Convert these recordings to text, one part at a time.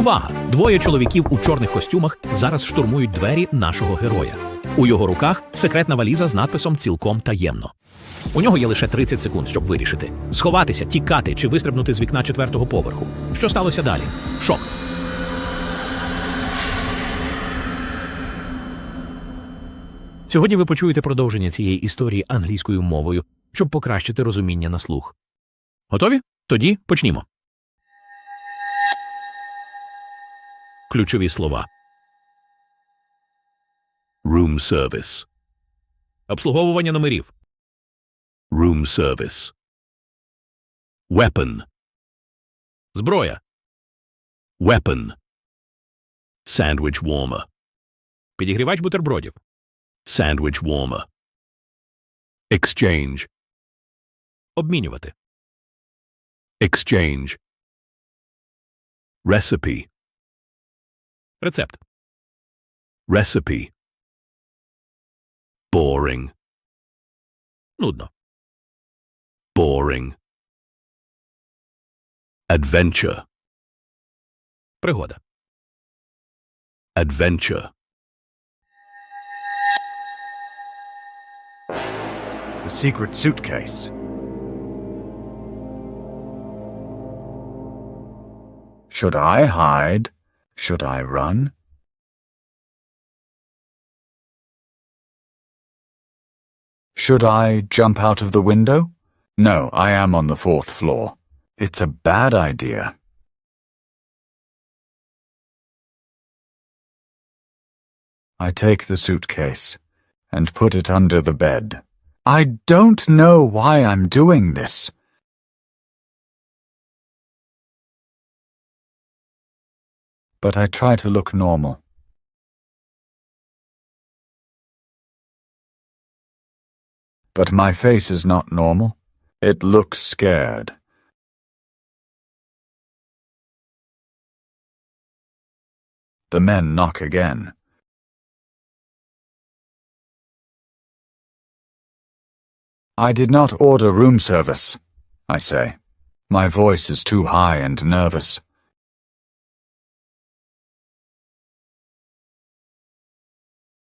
Увага! Двоє чоловіків у чорних костюмах зараз штурмують двері нашого героя. У його руках секретна валіза з надписом цілком таємно. У нього є лише 30 секунд, щоб вирішити: сховатися, тікати чи вистрибнути з вікна четвертого поверху. Що сталося далі? Шок. Сьогодні ви почуєте продовження цієї історії англійською мовою, щоб покращити розуміння на слух. Готові? Тоді почнімо. Ключові слова. Room service. Обслуговування номерів. Room service. Weapon. Зброя. Weapon. Sandwich warmer. Підігрівач бутербродів. Sandwich warmer. Exchange. Обмінювати. Exchange. Recipe. Рецепт. Recipe. Boring. Нудно. Boring. Adventure. Пригода. Adventure. The secret suitcase. Should I hide? Should I run? Should I jump out of the window? No, I am on the fourth floor. It's a bad idea. I take the suitcase and put it under the bed. I don't know why I'm doing this. But I try to look normal. But my face is not normal. It looks scared. The men knock again. I did not order room service, I say. My voice is too high and nervous.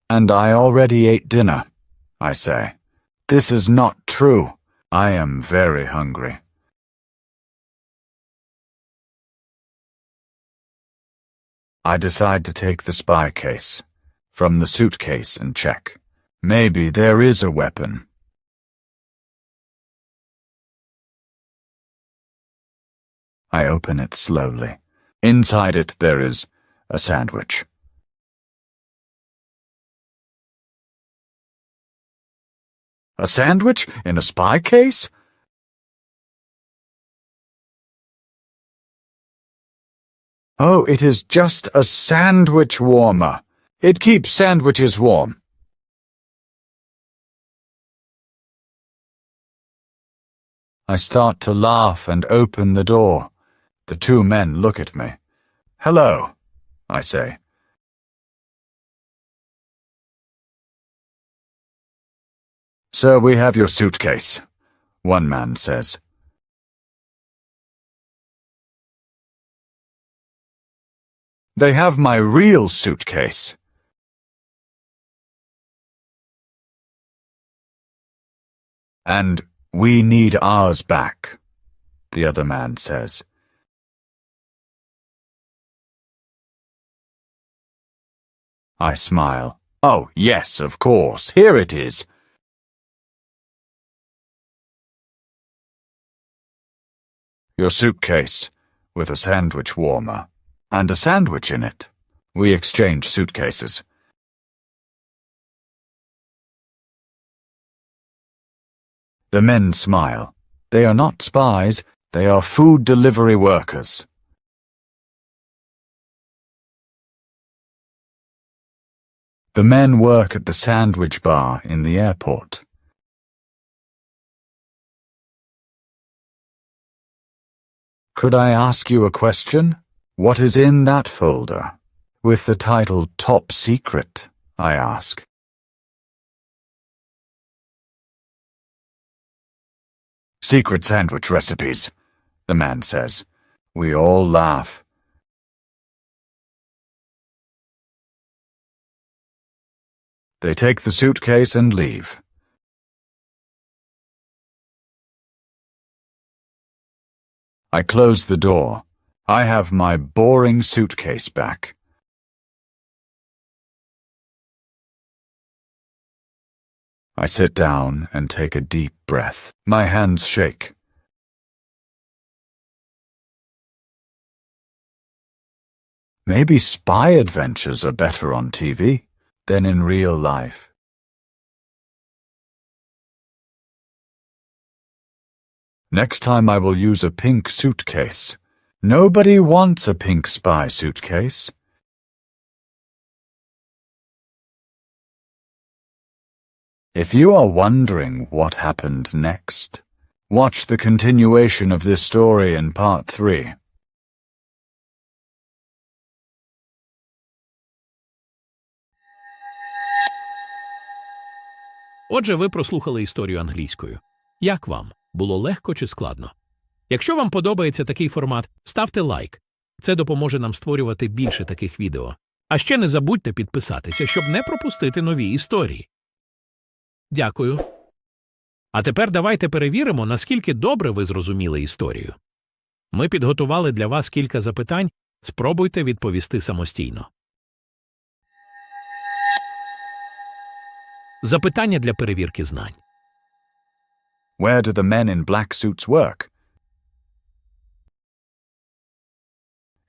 And I already ate dinner, I say. This is not true. I am very hungry. I decide to take the spy case from the suitcase and check. Maybe there is a weapon. I open it slowly. Inside it there is a sandwich. A sandwich in a spy case? Oh, it is just a sandwich warmer. It keeps sandwiches warm. I start to laugh and open the door. The two men look at me. Hello, I say. Sir, we have your suitcase, one man says. They have my real suitcase. And we need ours back, the other man says. I smile. Oh, yes, of course. Here it is. Your suitcase, with a sandwich warmer, and a sandwich in it. We exchange suitcases. The men smile. They are not spies, they are food delivery workers. The men work at the sandwich bar in the airport. Could I ask you a question? What is in that folder? With the title Top Secret, I ask. Secret sandwich recipes, the man says. We all laugh. They take the suitcase and leave. I close the door. I have my boring suitcase back. I sit down and take a deep breath. My hands shake. Maybe spy adventures are better on TV than in real life. Next time I will use a pink suitcase. Nobody wants a pink spy suitcase. If you are wondering what happened next, watch the continuation of this story in part 3. Отже, ви прослухали історію англійською. Як вам? Було легко чи складно? Якщо вам подобається такий формат, ставте лайк. Це допоможе нам створювати більше таких відео. А ще не забудьте підписатися, щоб не пропустити нові історії. Дякую. А тепер давайте перевіримо, наскільки добре ви зрозуміли історію. Ми підготували для вас кілька запитань. Спробуйте відповісти самостійно. Запитання для перевірки знань. Where do the men in black suits work?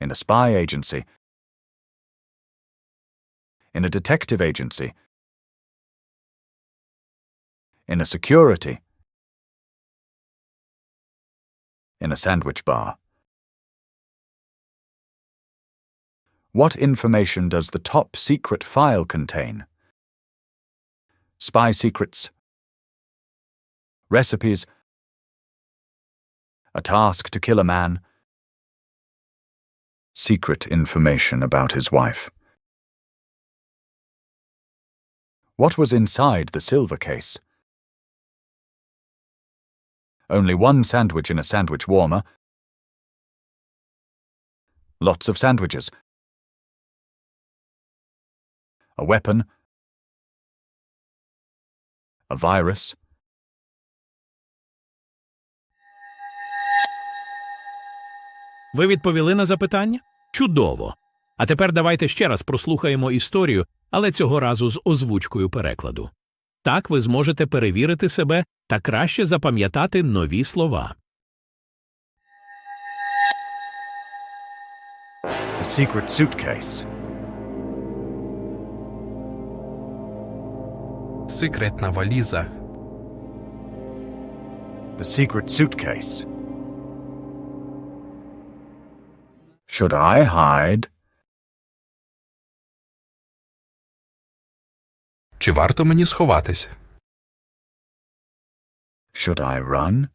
In a spy agency. In a detective agency. In a security. In a sandwich bar. What information does the top secret file contain? Spy secrets, recipes, a task to kill a man, secret information about his wife. What was inside the silver case? Only one sandwich in a sandwich warmer. Lots of sandwiches. A weapon. A virus. Ви відповіли на запитання? Чудово. А тепер давайте ще раз прослухаємо історію, але цього разу з озвучкою перекладу. Так ви зможете перевірити себе та краще запам'ятати нові слова. A secret suitcase. Секретна валіза. The secret suitcase. Should I hide? Чи варто мені сховатись? Should I run?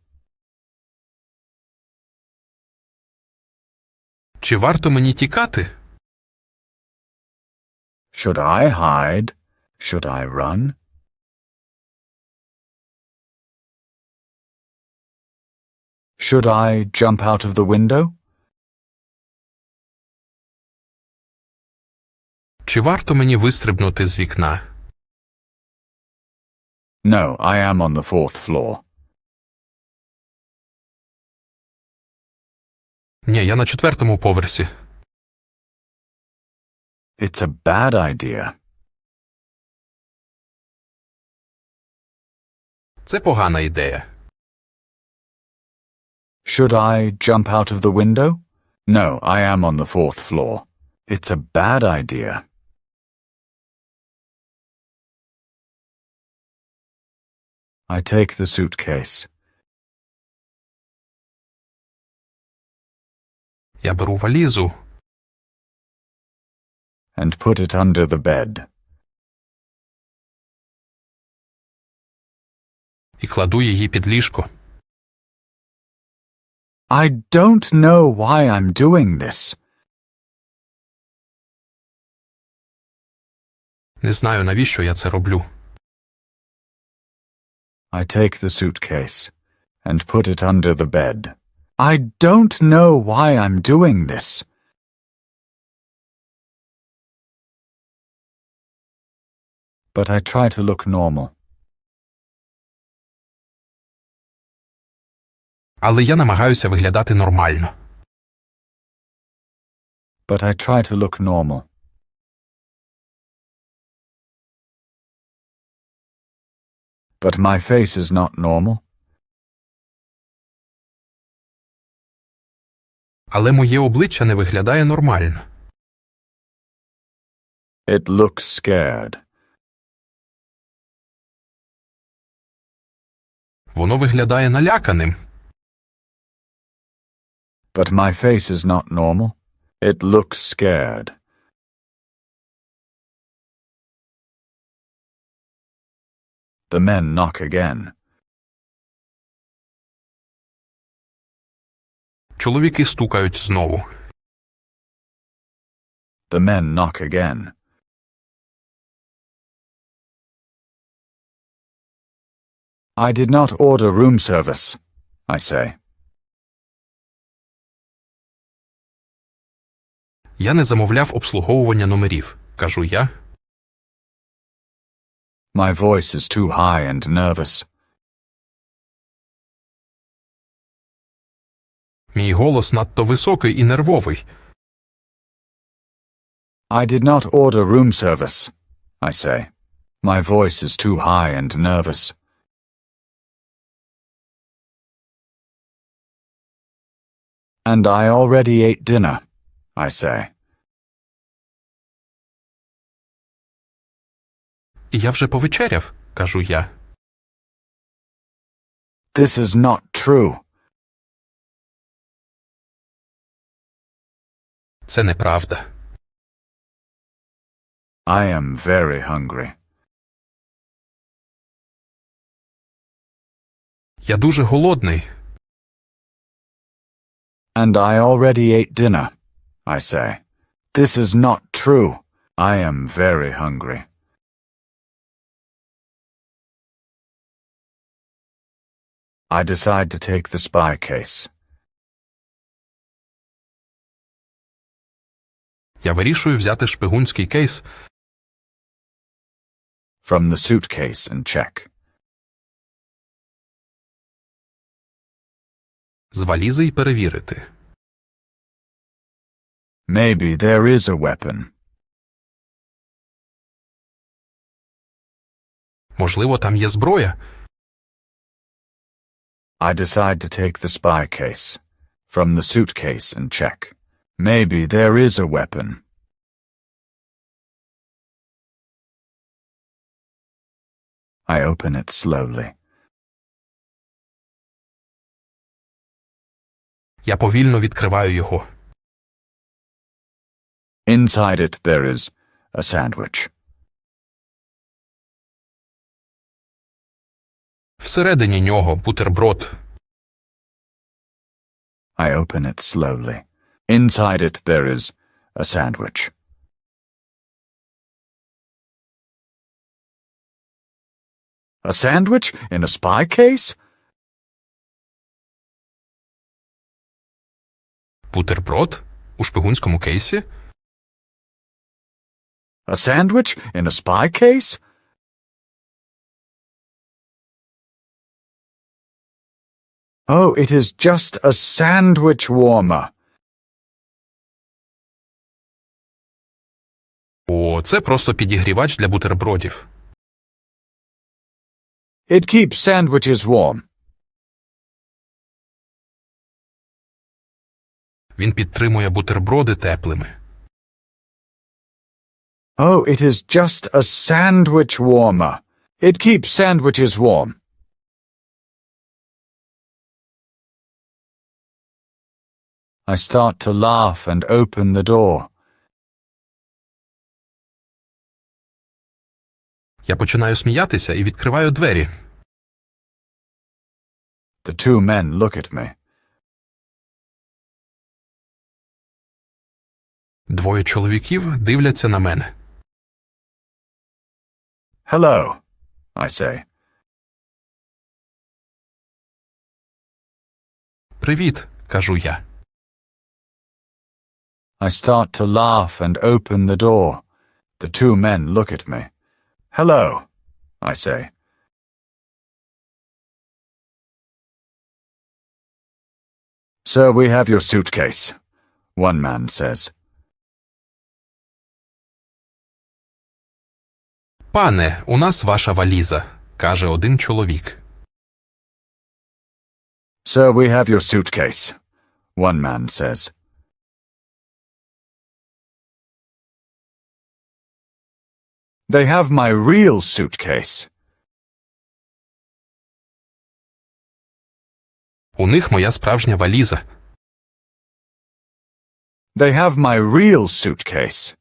Чи варто мені тікати? Should I hide? Should I run? Should I jump out of the window? Чи варто мені вистрибнути з вікна? No, I am on the fourth floor. Ні, я на четвертому поверсі. It's a bad idea. Це погана ідея. Should I jump out of the window? No, I am on the fourth floor. It's a bad idea. I take the suitcase. Я беру валізу and put it under the bed. і кладу її під ліжко. I don't know why I'm doing this. Не знаю, навіщо я це роблю. I take the suitcase and put it under the bed. I don't know why I'm doing this. but I try to look normal. Але я намагаюся виглядати нормально. But I try to look normal. But my face is not normal. Але моє обличчя не виглядає нормально. It looks scared. Воно виглядає наляканим. But my face is not normal. It looks scared. The men knock again. Чоловіки стукають знову. The men knock again. I did not order room service, I say. Я не замовляв обслуговування номерів, кажу я. My voice is too high and nervous. Мій голос надто високий і нервовий. I did not order room service, I say. My voice is too high and nervous. And I already ate dinner, I say. я вже повечеряв, кажу я. This is not true. Це неправда. I am very hungry. Я дуже голодний. And I already ate dinner, I say. This is not true. I am very hungry. I decide to take the spy case. Я вирішую взяти шпигунський кейс from the suitcase and check. з валізи і перевірити. Maybe there is a weapon. Можливо, там є зброя. I decide to take the spy case from the suitcase and check. Maybe there is a weapon. I open it slowly. Я повільно відкриваю його. Inside it there is a sandwich. Всередині нього бутерброд. I open it slowly. Inside it there is a sandwich. A sandwich in a spy case? Бутерброд у шпигунському кейсі. A sandwich in a spy case? Oh, it is just a sandwich warmer. О, це просто підігрівач для бутербродів. It keeps sandwiches warm. Він підтримує бутерброди теплими. Oh, it is just a sandwich warmer. It keeps sandwiches warm. I start to laugh and open the door. Я починаю сміятися і відкриваю двері. The two men look at me. Двоє чоловіків дивляться на мене. Hello, I say. Привіт, кажу я. I start to laugh and open the door. The two men look at me. Hello, I say. Sir, we have your suitcase, one man says. Пане, у нас ваша валіза, каже один чоловік. Sir, we have your suitcase, one man says. They have my real suitcase. У них моя справжня валіза. They have my real suitcase.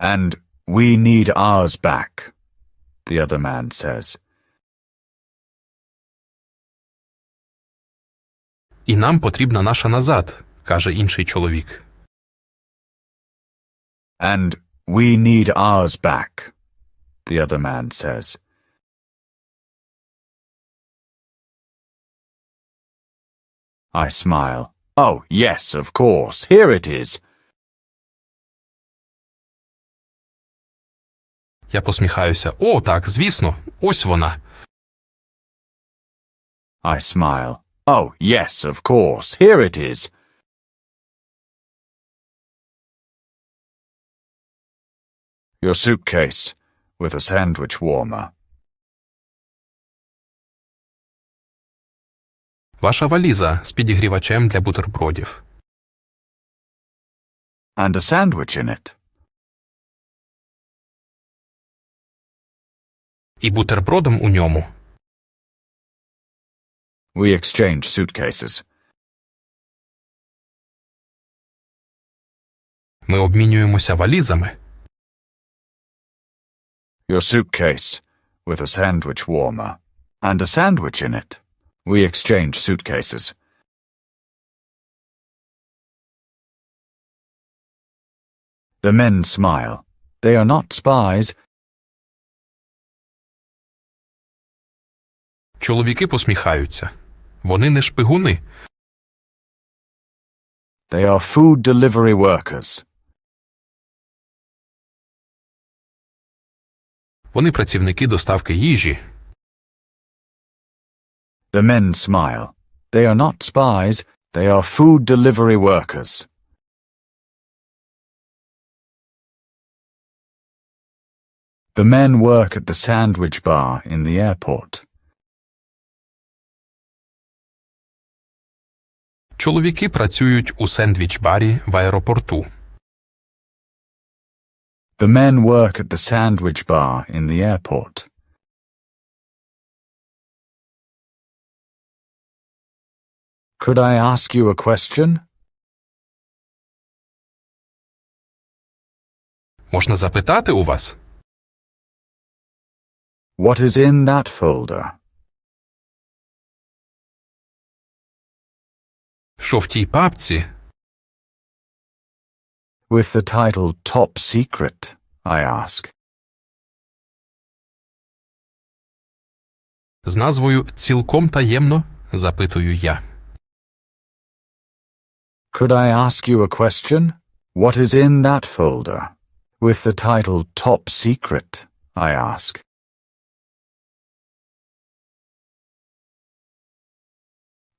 And we need ours back, the other man says. І нам потрібна наша назад, каже інший чоловік. And we need ours back, the other man says. I smile. Oh, yes, of course. Here it is. Я посміхаюся. О, так, звісно, ось вона. I smile. Oh, yes, of course. Here it is. Your suitcase with a sandwich warmer. Ваша валіза з підігрівачем для бутербродів. And a sandwich in it. І бутербродом у ньому. We exchange suitcases. Ми обмінюємося валізами. Your suitcase with a sandwich warmer. And a sandwich in it. We exchange suitcases. The men smile. They are not spies. Чоловіки посміхаються. Вони не шпигуни. They are food delivery workers. Вони працівники доставки їжі. The men smile. They are not spies. They are food delivery workers. The men work at the sandwich bar in the airport. Чоловіки працюють у сендвіч-барі в аеропорту. The men work at the sandwich bar in the airport. Could I ask you a question? Можна запитати у вас? What is in that folder? Що в тій папці? With the title Top Secret, I ask. З назвою Цілком таємно? запитую я. Could I ask you a question? What is in that folder? With the title Top Secret, I ask.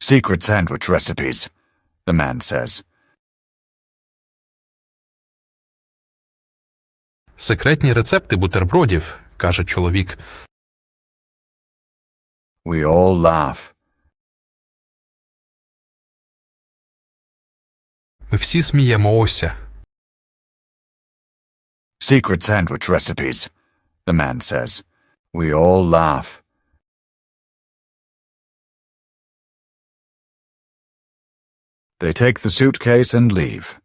Secret sandwich recipes, the man says. Секретні рецепти бутербродів, каже чоловік. We all laugh. Ми всі сміємося. Secret sandwich recipes, the man says. We all laugh. They take the suitcase and leave.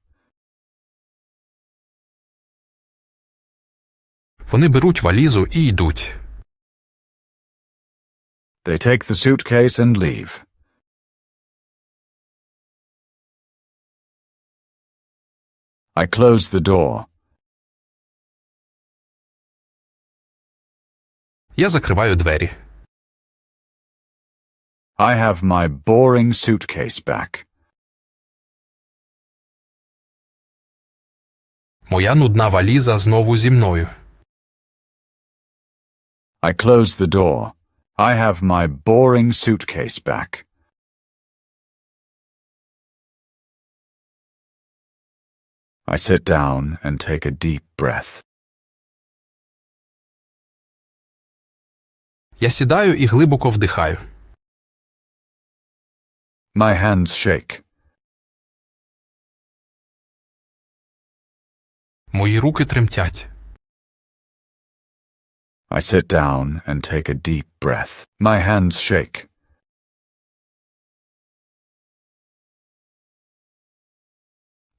Вони беруть валізу і йдуть. They take the suitcase and leave. I close the door. Я закриваю двері. I have my boring suitcase back. Моя нудна валіза знову зі мною. I close the door. I have my boring suitcase back. I sit down and take a deep breath. Я сідаю і глибоко вдихаю. My hands shake. Мої руки тремтять. I sit down and take a deep breath. My hands shake.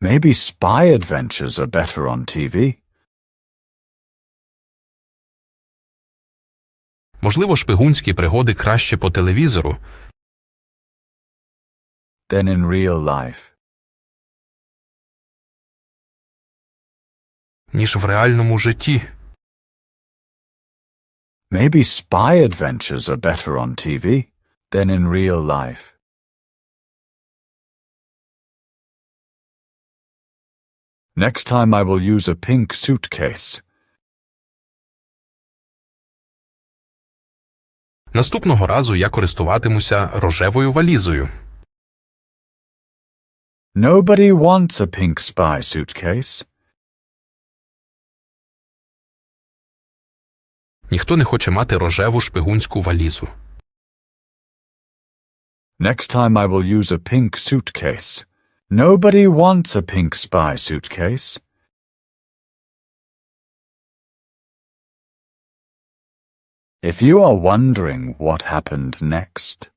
Maybe spy adventures are better on TV. Можливо, шпигунські пригоди краще по телевізору, than in real life. ніж в реальному житті. Maybe spy adventures are better on TV than in real life. Next time I will use a pink suitcase. Наступного разу я користуватимуся рожевою валізою. Nobody wants a pink spy suitcase. Ніхто не хоче мати рожеву шпигунську валізу. Next time I will use a pink suitcase. Nobody wants a pink spy suitcase. If you are wondering what happened next,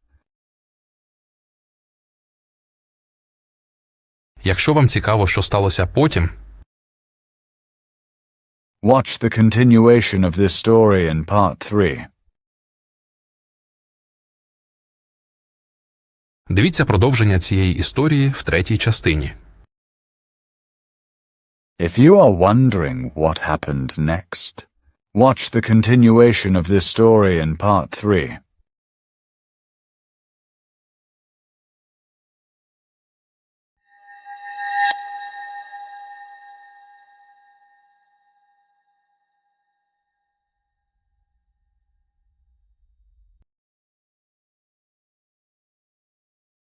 Якщо вам цікаво, що сталося потім, watch the continuation of this story in part 3. дивіться продовження цієї історії в третій частині. If you are wondering what happened next, watch the continuation of this story in part 3.